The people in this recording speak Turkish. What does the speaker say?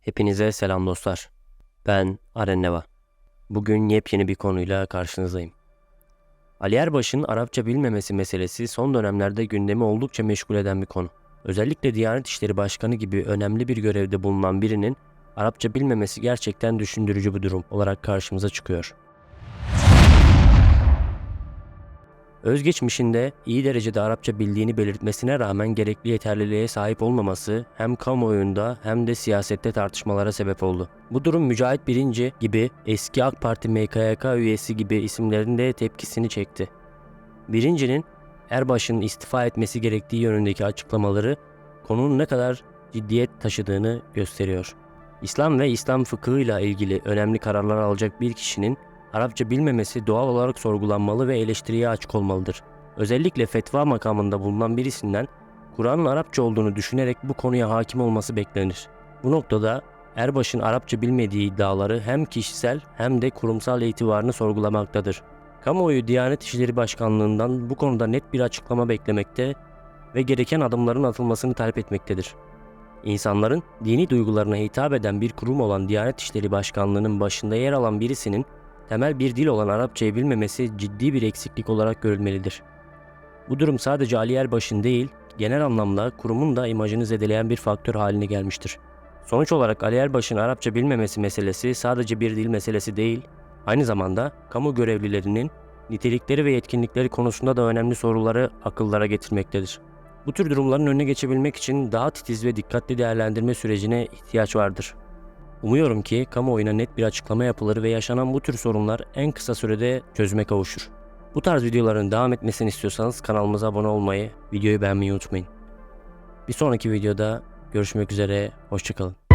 Hepinize selam dostlar. Ben Aren Neva. Bugün yepyeni bir konuyla karşınızdayım. Ali Erbaş'ın Arapça bilmemesi meselesi son dönemlerde gündemi oldukça meşgul eden bir konu. Özellikle Diyanet İşleri Başkanı gibi önemli bir görevde bulunan birinin Arapça bilmemesi gerçekten düşündürücü bir durum olarak karşımıza çıkıyor. Özgeçmişinde iyi derecede Arapça bildiğini belirtmesine rağmen gerekli yeterliliğe sahip olmaması hem kamuoyunda hem de siyasette tartışmalara sebep oldu. Bu durum Mücahit Birinci gibi eski AK Parti MKYK üyesi gibi isimlerin de tepkisini çekti. Birincinin Erbaş'ın istifa etmesi gerektiği yönündeki açıklamaları konunun ne kadar ciddiyet taşıdığını gösteriyor. İslam ve İslam fıkhıyla ilgili önemli kararlar alacak bir kişinin Arapça bilmemesi doğal olarak sorgulanmalı ve eleştiriye açık olmalıdır. Özellikle fetva makamında bulunan birisinden Kur'an'ın Arapça olduğunu düşünerek bu konuya hakim olması beklenir. Bu noktada Erbaş'ın Arapça bilmediği iddiaları hem kişisel hem de kurumsal itibarını sorgulamaktadır. Kamuoyu Diyanet İşleri Başkanlığı'ndan bu konuda net bir açıklama beklemekte ve gereken adımların atılmasını talep etmektedir. İnsanların dini duygularına hitap eden bir kurum olan Diyanet İşleri Başkanlığı'nın başında yer alan birisinin temel bir dil olan Arapçayı bilmemesi ciddi bir eksiklik olarak görülmelidir. Bu durum sadece Ali Erbaş'ın değil, genel anlamda kurumun da imajını zedeleyen bir faktör haline gelmiştir. Sonuç olarak Ali Erbaş'ın Arapça bilmemesi meselesi sadece bir dil meselesi değil, aynı zamanda kamu görevlilerinin nitelikleri ve yetkinlikleri konusunda da önemli soruları akıllara getirmektedir. Bu tür durumların önüne geçebilmek için daha titiz ve dikkatli değerlendirme sürecine ihtiyaç vardır. Umuyorum ki kamuoyuna net bir açıklama yapılır ve yaşanan bu tür sorunlar en kısa sürede çözüme kavuşur. Bu tarz videoların devam etmesini istiyorsanız kanalımıza abone olmayı, videoyu beğenmeyi unutmayın. Bir sonraki videoda görüşmek üzere, hoşçakalın.